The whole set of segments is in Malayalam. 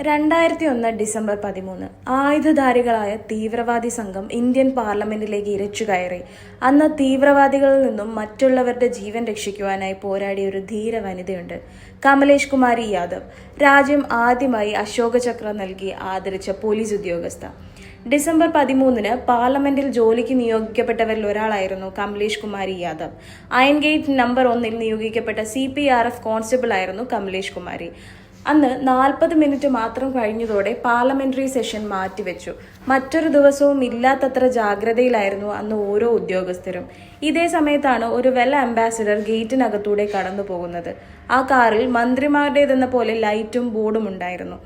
രണ്ടായിരത്തി ഒന്ന് ഡിസംബർ പതിമൂന്ന് ആയുധധാരികളായ തീവ്രവാദി സംഘം ഇന്ത്യൻ പാർലമെന്റിലേക്ക് ഇരച്ചു കയറി. അന്ന് തീവ്രവാദികളിൽ നിന്നും മറ്റുള്ളവരുടെ ജീവൻ രക്ഷിക്കുവാനായി പോരാടിയ ഒരു ധീര വനിതയുണ്ട് കമലേഷ് കുമാരി യാദവ്. രാജ്യം ആദ്യമായി അശോക ചക്ര നൽകി ആദരിച്ച പോലീസ് ഉദ്യോഗസ്ഥ. ഡിസംബർ പതിമൂന്നിന് പാർലമെന്റിൽ ജോലിക്ക് നിയോഗിക്കപ്പെട്ടവരിൽ ഒരാളായിരുന്നു Kamlesh Kumari Yadav. Iron gate number ഒന്നിൽ നിയോഗിക്കപ്പെട്ട C P R F constable ആയിരുന്നു കമലേഷ് കുമാരി. അന്ന് നാൽപ്പത് മിനിറ്റ് മാത്രം കഴിഞ്ഞതോടെ പാർലമെന്ററി സെഷൻ മാറ്റിവെച്ചു. മറ്റൊരു ദിവസവും ഇല്ലാത്തത്ര ജാഗ്രതയിലായിരുന്നു അന്ന് ഓരോ ഉദ്യോഗസ്ഥരും. ഇതേ സമയത്താണ് ഒരു വെൽ അംബാസിഡർ ഗേറ്റിനകത്തൂടെ കടന്നു പോകുന്നത്. ആ കാറിൽ മന്ത്രിമാരുടേതെന്ന പോലെ ലൈറ്റും ബോർഡും ഉണ്ടായിരുന്നു.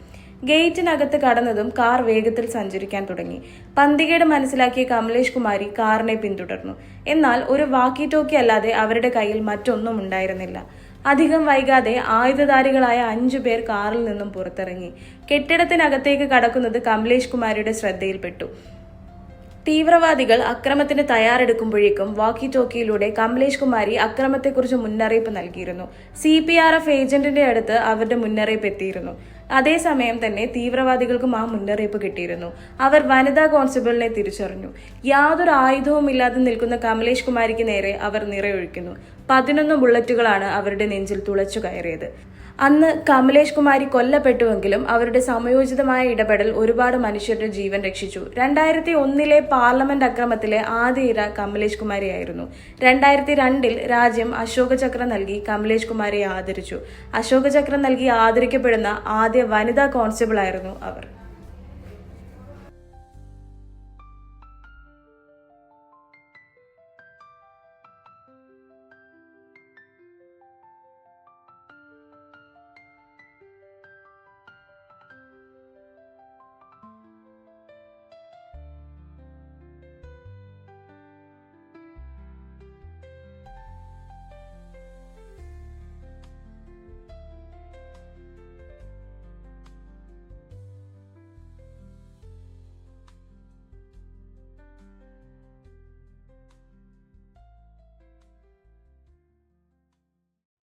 ഗേറ്റിനകത്ത് കടന്നതും കാർ വേഗത്തിൽ സഞ്ചരിക്കാൻ തുടങ്ങി. പന്തികേട് മനസ്സിലാക്കിയ കമലേഷ് കുമാരി കാറിനെ പിന്തുടർന്നു. എന്നാൽ ഒരു വാക്കി ടോക്കി അല്ലാതെ അവരുടെ കയ്യിൽ മറ്റൊന്നും ഉണ്ടായിരുന്നില്ല. അധികം വൈകാതെ ആയുധധാരികളായ അഞ്ചു പേർ കാറിൽ നിന്നും പുറത്തിറങ്ങി. കെട്ടിടത്തിനകത്തേക്ക് കടക്കുന്നത് കമലേഷ് കുമാരിയുടെ ശ്രദ്ധയിൽപ്പെട്ടു. തീവ്രവാദികൾ അക്രമത്തിന് തയ്യാറെടുക്കുമ്പോഴേക്കും വാക്കി ടോക്കിയിലൂടെ കമലേഷ് കുമാരി അക്രമത്തെക്കുറിച്ച് മുന്നറിയിപ്പ് നൽകിയിരുന്നു. സി പി ആർ എഫ് ഏജന്റിന്റെ അടുത്ത് അവരുടെ മുന്നറിയിപ്പ് എത്തിയിരുന്നു. അതേസമയം തന്നെ തീവ്രവാദികൾക്കും ആ മുന്നറിയിപ്പ് കിട്ടിയിരുന്നു. അവർ വനിതാ കോൺസ്റ്റബിളിനെ തിരിച്ചറിഞ്ഞു. യാതൊരു ആയുധവും ഇല്ലാതെ നിൽക്കുന്ന കമലേഷ് കുമാരിക്ക് നേരെ അവർ നിറയൊഴിക്കുന്നു. പതിനൊന്ന് ബുള്ളറ്റുകളാണ് അവരുടെ നെഞ്ചിൽ തുളച്ചു കയറിയത്. അന്ന് കമലേഷ് കുമാരി കൊല്ലപ്പെട്ടുവെങ്കിലും അവരുടെ സമയോചിതമായ ഇടപെടൽ ഒരുപാട് മനുഷ്യരുടെ ജീവൻ രക്ഷിച്ചു. രണ്ടായിരത്തി ഒന്നിലെ പാർലമെന്റ് അക്രമത്തിലെ ആദ്യ ഇര കമലേഷ് കുമാരിയായിരുന്നു. രണ്ടായിരത്തി രണ്ടിൽ രാജ്യം അശോക ചക്ര നൽകി കമലേഷ് കുമാരിയെ ആദരിച്ചു. അശോക ചക്ര നൽകി ആദരിക്കപ്പെടുന്ന ആദ്യ വനിതാ കോൺസ്റ്റബിൾ ആയിരുന്നു അവർ.